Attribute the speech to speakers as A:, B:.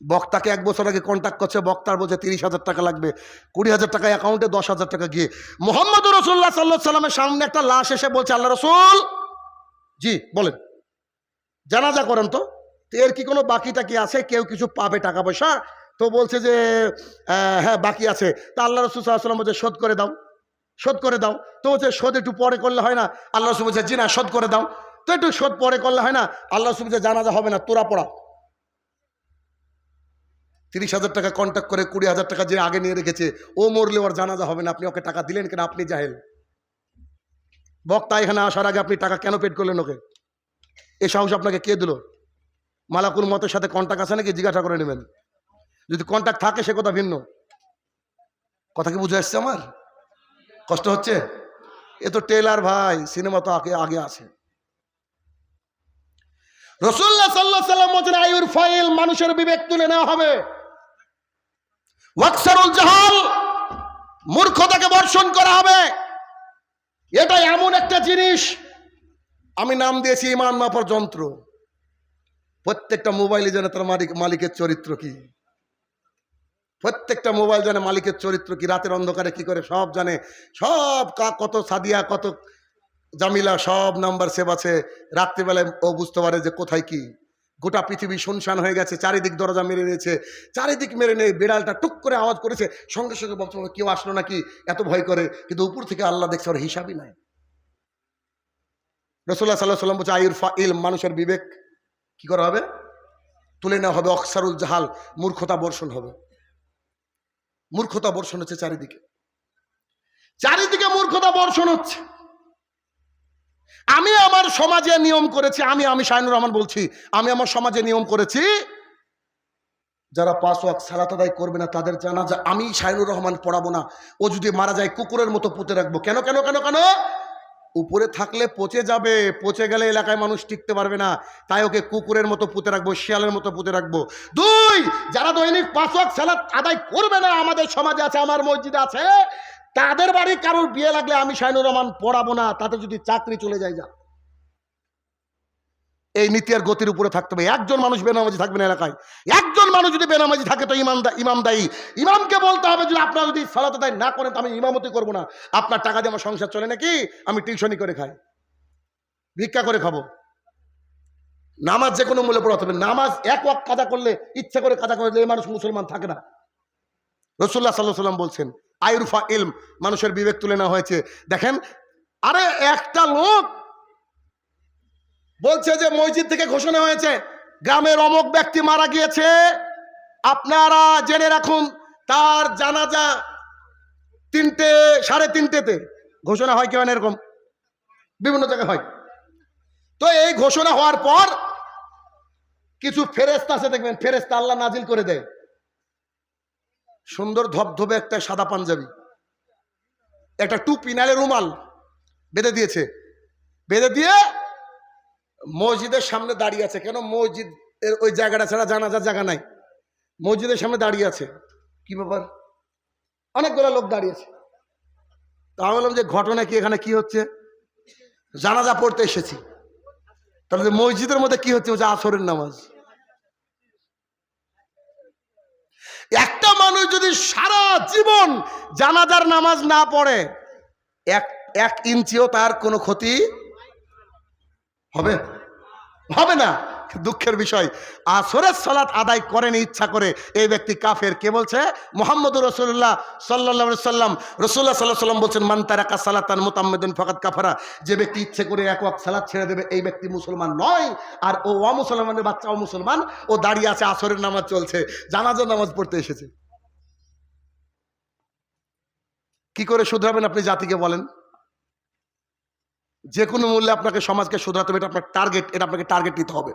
A: বক্তাকে এক বছর আগে কন্ট্যাক্ট করছে, বক্তার বলছে তিরিশ হাজার টাকা লাগবে। কুড়ি হাজার টাকা অ্যাকাউন্টে দশ হাজার টাকা গিয়ে। মোহাম্মদ রসুল্লাহ সাল্লাহ সাল্লামের সামনে একটা লাশ এসে বলছে, আল্লাহ রসুল! জি, বলেন। জানাজা করেন তো। এর কি কোনো বাকিটা কি আছে? কেউ কিছু পাবে টাকা পয়সা? তো বলছে যে হ্যাঁ বাকি আছে। তা আল্লাহ রসুল সাল্লাম বলছে, শোধ করে দাও। শোধ করে দাও। তো বলছে, শোধ একটু পরে করলে হয় না? আল্লাহ রসুল বলছে, জি না, শোধ করে দাও। তো একটু শোধ পরে করলে হয় না? আল্লাহ রসুল বলছে, জানাজা হবে না, তোরা পড়া। তিরিশ হাজার টাকা কন্ট্যাক্ট করে কুড়ি হাজার টাকা যে আগে নিয়ে রেখেছে, ও মরলে ওর জানাজা হবে না, আপনি ওকে টাকা দিলেন কেন আপনি জাহেল। বক্তা এখানে আসার আগে আপনি টাকা কেন পেড করলেন ওকে? এ সাহস আপনাকে কে দিল? মালাকুল মতের সাথে কন্ট্যাক্ট আছে নাকি? জিজ্ঞাসা করে নেবেন। যদি কন্ট্যাক্ট থাকে, সে কথা ভিন্ন। কথা কি বুঝে আসছে আমার? কষ্ট হচ্ছে? এ তো টেলার ভাই, সিনেমা তো আগে আগে আছে। রসুল্লাহ সাল্লাহ সাল্লাম বলছেন ফাইল মানুষের বিবেক তুলে নেওয়া হবে। ওয়াকসারুল জাহাল মূর্খতাকে বর্ষণ করা হবে। এটা এমন একটা জিনিস, আমি নাম দিয়েছি ইমান মাপার যন্ত্র। প্রত্যেকটা মোবাইলে জানে তার মালিক, মালিকের চরিত্র কি? প্রত্যেকটা মোবাইল জানে মালিকের চরিত্র কি? রাতের অন্ধকারে কি করে সব জানে। সব কত সাদিয়া, কত জামিলা, সব নাম্বার সেভ আছে। রাত্রিবেলায় ও বুঝতে পারে যে কোথায় কি। গোটা পৃথিবী শুনশান হয়ে গেছে চারিদিক দরজা মেরে নিয়েছে চারিদিক মেরে নিয়ে বিড়ালটা টুক করে আওয়াজ করেছে সঙ্গে সঙ্গে "ও, কেউ আসলো নাকি? এত ভয় করে। কিন্তু উপর থেকে আল্লাহ দেখছে ওর হিসাবই নাই। রসুল্লাহ সাল্লাহ সাল্লাম বলছে আয়ুর ফা ইল মানুষের বিবেক। কি করা হবে? তুলে নেওয়া হবে অক্সারুল জাহাল মূর্খতা বর্ষণ হবে। মূর্খতা বর্ষণ হচ্ছে চারিদিকে। চারিদিকে মূর্খতা বর্ষণ হচ্ছে। আমি আমার সমাজে নিয়ম করেছি, আমি আমি শাহিনুর রহমান বলছি, আমি আমার সমাজে নিয়ম করেছি, যারা পাঁচ ওয়াক সালাত আদায় করবে না, তাদের জানা যে আমি শাহিনুর রহমান পড়াবো না। ও যদি মারা যায়, কুকুরের মতো পুঁতে রাখব। কেন কেন কেন কেন? উপরে থাকলে পচে যাবে, পচে গেলে এলাকায় মানুষ টিকতে পারবে না। তাই ওকে কুকুরের মতো পুঁতে রাখব, শিয়ালের মতো পুঁতে রাখব। দুই, যারা দৈনিক পাঁচ ওয়াক সালাত আদায় করবে না, আমাদের সমাজে আছে, আমার মসজিদে আছে তাদের বাড়ি কারোর বিয়ে লাগলে আমি শাহিনুর রহমান পড়াবো না, তাতে যদি চাকরি চলে যায় যা। এই নীতি আর গতির উপরে থাকতে হবে। একজন মানুষ বেনামাজি থাকবে না এলাকায়। একজন মানুষ যদি বেনামাজি থাকে তো ইমাম ইমাম দায়ী। ইমামকে বলতে হবে যদি আপনারা যদি সালাত আদায় না করেন তো আমি ইমামতি করব না। আপনার টাকা দিয়ে আমার সংসার চলে নাকি? আমি টিউশনি করে খাই। ভিক্ষা করে খাব। নামাজ যে কোনো মূল্যে পড়াতে হবে। নামাজ এক ওয়াক কাজা করলে, ইচ্ছা করে কাজা করলে এই মানুষ মুসলমান থাকে না। রসুল্লাহ সাল্লাহ সাল্লাম বলছেন আয়ুরফা ইলম, মানুষের বিবেক তুলে নেওয়া হয়েছে। দেখেন, আরে একটা লোক বলছে যে মসজিদ থেকে ঘোষণা হয়েছে, গ্রামের অমক ব্যক্তি মারা গিয়েছে। আপনারা জেনে রাখুন, তার জানাজা তিনটে, সাড়ে তিনটেতে ঘোষণা হয় কেমন এরকম? বিভিন্ন জায়গায় হয়। তো এই ঘোষণা হওয়ার পর কিছু ফেরেস্তা আছে, দেখবেন ফেরেস্তা আল্লাহ নাজিল করে দেয়। সুন্দর ধবধবে একটা সাদা পাঞ্জাবি। একটা টুপি, নালে রুমাল বেঁধে দিয়েছে। বেঁধে দিয়ে মসজিদের সামনে দাঁড়িয়ে আছে। কেন? মসজিদ এর ওই জায়গাটা ছাড়া জানাজার জায়গা নাই। মসজিদের সামনে দাঁড়িয়ে আছে। কি ব্যাপার? অনেকগুলো লোক দাঁড়িয়ে আছে। তা আমি বললাম যে, ঘটনা কি? এখানে কি হচ্ছে? জানাজা পড়তে এসেছি। তাহলে মসজিদের মধ্যে কি হচ্ছে? হচ্ছে আসরের নামাজ একটা মানুষ যদি সারা জীবন জানাজার নামাজ না পড়ে, এক এক ইঞ্চিও তার কোনো ক্ষতি হবে? হবে না। দুঃখের বিষয়। আসরের সালাত আদায় করেন, ইচ্ছা করে এই ব্যক্তি কাফের। কে বলছে? মোহাম্মদ রসুল্লাহ সাল্লাহ সাল্লাম রসুল্লাহ সাল্লাহ সাল্লাম বলছেন, মান তারাকা সালাতান মোতাম্মেদিন ফকাত কাফারা। যে ব্যক্তি ইচ্ছে করে এক ওয়াক সালাত ছেড়ে দেবে, এই ব্যক্তি মুসলমান নয়। আর ও অমুসলমানের বাচ্চা অমুসলমান ও দাঁড়িয়ে আছে আসরের নামাজ চলছে, জানাজার নামাজ পড়তে এসেছে। কি করে শুধরাবেন আপনি জাতিকে বলেন? যে কোনো মূল্যে আপনাকে সমাজকে শুধরাতে হবে, এটা আপনার টার্গেট এটা আপনাকে টার্গেট নিতে হবে।